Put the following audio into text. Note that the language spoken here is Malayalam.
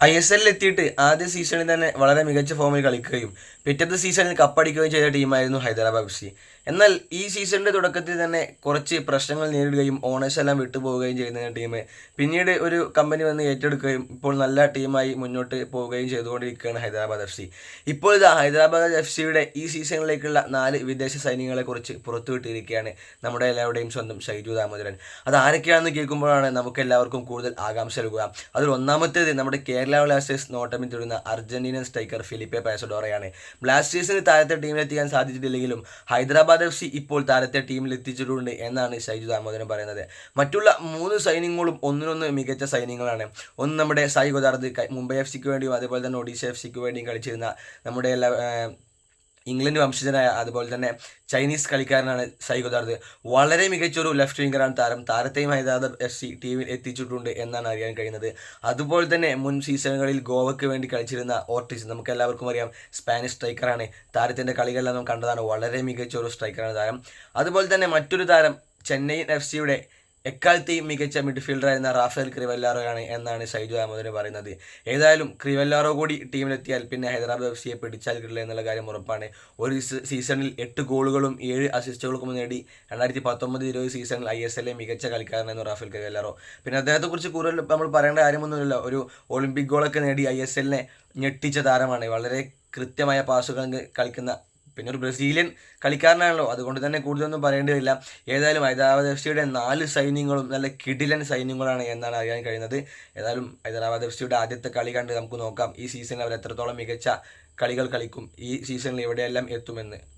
ഐ എസ് എല്ലിൽ എത്തിയിട്ട് ആദ്യ സീസണിൽ തന്നെ വളരെ മികച്ച ഫോമിൽ കളിക്കുകയും പിറ്റത്തെ സീസണിൽ കപ്പടിക്കുകയും ചെയ്ത ടീമായിരുന്നു ഹൈദരാബാദ് എഫ് സി എന്നാൽ ഈ സീസണിന്റെ തുടക്കത്തിൽ തന്നെ കുറച്ച് പ്രശ്നങ്ങൾ നേരിടുകയും ഓണേഴ്സ് എല്ലാം വിട്ടുപോവുകയും ചെയ്യുന്ന ടീം പിന്നീട് ഒരു കമ്പനി വന്ന് ഏറ്റെടുക്കുകയും ഇപ്പോൾ നല്ല ടീമായി മുന്നോട്ട് പോവുകയും ചെയ്തുകൊണ്ടിരിക്കുകയാണ് ഹൈദരാബാദ് എഫ് സി ഇപ്പോൾ ഇതാ ഹൈദരാബാദ് എഫ് സിയുടെ ഈ സീസണിലേക്കുള്ള നാല് വിദേശ സൈനികങ്ങളെക്കുറിച്ച് കുറിച്ച് പുറത്തുവിട്ടിരിക്കുകയാണ് നമ്മുടെ എല്ലാവരുടെയും സ്വന്തം ഷൈജു ദാമോദരൻ. അത് ആരൊക്കെയാണെന്ന് കേൾക്കുമ്പോഴാണ് നമുക്ക് എല്ലാവർക്കും കൂടുതൽ ആകാംക്ഷ നൽകുക. അതിൽ ഒന്നാമത്തേത് നമ്മുടെ കേരള ബ്ലാസ്റ്റേഴ്സ് നോട്ടം പിന്തുടരുന്ന അർജന്റീനൻ സ്ട്രൈക്കർ ഫിലിപ്പെ പാസഡോറയാണ് ബ്ലാസ്റ്റേഴ്സിന് താരത്തെ ടീമിലെത്തിക്കാൻ സാധിച്ചിട്ടില്ലെങ്കിലും ഹൈദരാബാദ് എഫ് സി ഇപ്പോൾ താരത്തെ ടീമിൽ എത്തിച്ചിട്ടുണ്ട് എന്നാണ് ഷൈജു ദാമോദരൻ പറയുന്നത്. മറ്റുള്ള മൂന്ന് സൈനികങ്ങളും ഒന്നിനൊന്ന് മികച്ച സൈനിങ്ങുകളാണ് ഒന്ന് നമ്മുടെ സായി ഗോദാർദ് മുംബൈ എഫ് സിക്ക് വേണ്ടിയും അതുപോലെ തന്നെ ഒഡീഷ എഫ് സിക്ക് വേണ്ടിയും കളിച്ചിരുന്ന നമ്മുടെ എല്ലാ ഇംഗ്ലണ്ട് വംശജനായ അതുപോലെ തന്നെ ചൈനീസ് കളിക്കാരനാണ് സൈഗോദാർദ് വളരെ മികച്ചൊരു ലെഫ്റ്റ് വിംഗറാണ് താരം. താരത്തെയും ഹൈദരാബാദ് എഫ് സി ടീമിൽ എത്തിച്ചിട്ടുണ്ട് എന്നാണ് അറിയാൻ കഴിയുന്നത്. അതുപോലെ തന്നെ മുൻ സീസണുകളിൽ ഗോവയ്ക്ക് വേണ്ടി കളിച്ചിരുന്ന ഓർട്ടിസ് നമുക്ക് എല്ലാവർക്കും അറിയാം സ്പാനിഷ് സ്ട്രൈക്കറാണ് താരത്തിന്റെ കളികളെല്ലാം നാം കണ്ടതാണ്. വളരെ മികച്ച ഒരു സ്ട്രൈക്കറാണ് താരം. അതുപോലെ തന്നെ മറ്റൊരു താരം ചെന്നൈ എഫ് സിയുടെ എക്കാലത്തെയും മികച്ച മിഡ്ഫീൽഡറായിരുന്ന റാഫേൽ ക്രിവെല്ലാറോയാണ് എന്നാണ് ഷൈജു അഹമ്മദിന് പറയുന്നത്. ഏതായാലും ക്രിവല്ലാറോ കൂടി ടീമിലെത്തിയാൽ പിന്നെ ഹൈദരാബാദ് എഫ് സിയെ പിടിച്ചാൽ കിട്ടില്ല എന്നുള്ള കാര്യം ഉറപ്പാണ്. ഒരു സീസണിൽ എട്ട് ഗോളുകളും ഏഴ് അസിസ്റ്റുകൾക്കും നേടി രണ്ടായിരത്തി പത്തൊമ്പത് ഇരുപത് സീസണിൽ ഐ എസ് എല്ലിലെ മികച്ച കളിക്കാരനായിരുന്നു റാഫേൽ ക്രിവല്ലാറോ. പിന്നെ അദ്ദേഹത്തെക്കുറിച്ച് കൂടുതൽ നമ്മൾ പറയേണ്ട കാര്യമൊന്നുമില്ല ഒരു ഒളിമ്പിക് ഗോളൊക്കെ നേടി ഐ എസ് എല്ലിനെ ഞെട്ടിച്ച താരമാണ്. വളരെ കൃത്യമായ പാസുകൾ കളിക്കുന്ന പിന്നെ ഒരു ബ്രസീലിയൻ കളിക്കാരനാണല്ലോ. അതുകൊണ്ട് തന്നെ കൂടുതലൊന്നും പറയേണ്ടി വരില്ല. ഏതായാലും ഹൈദരാബാദ് എഫ് സിയുടെ നാല് സൈന്യങ്ങളും നല്ല കിടിലൻ സൈന്യങ്ങളാണ് എന്നാണ് അറിയാൻ കഴിയുന്നത്. ഏതായാലും ഹൈദരാബാദ് എഫ് സിയുടെ ആദ്യത്തെ കളി കണ്ട് നമുക്ക് നോക്കാം. ഈ സീസണിൽ അവർ എത്രത്തോളം മികച്ച കളികൾ കളിക്കും. ഈ സീസണിൽ എവിടെയെല്ലാം എത്തുമെന്ന്.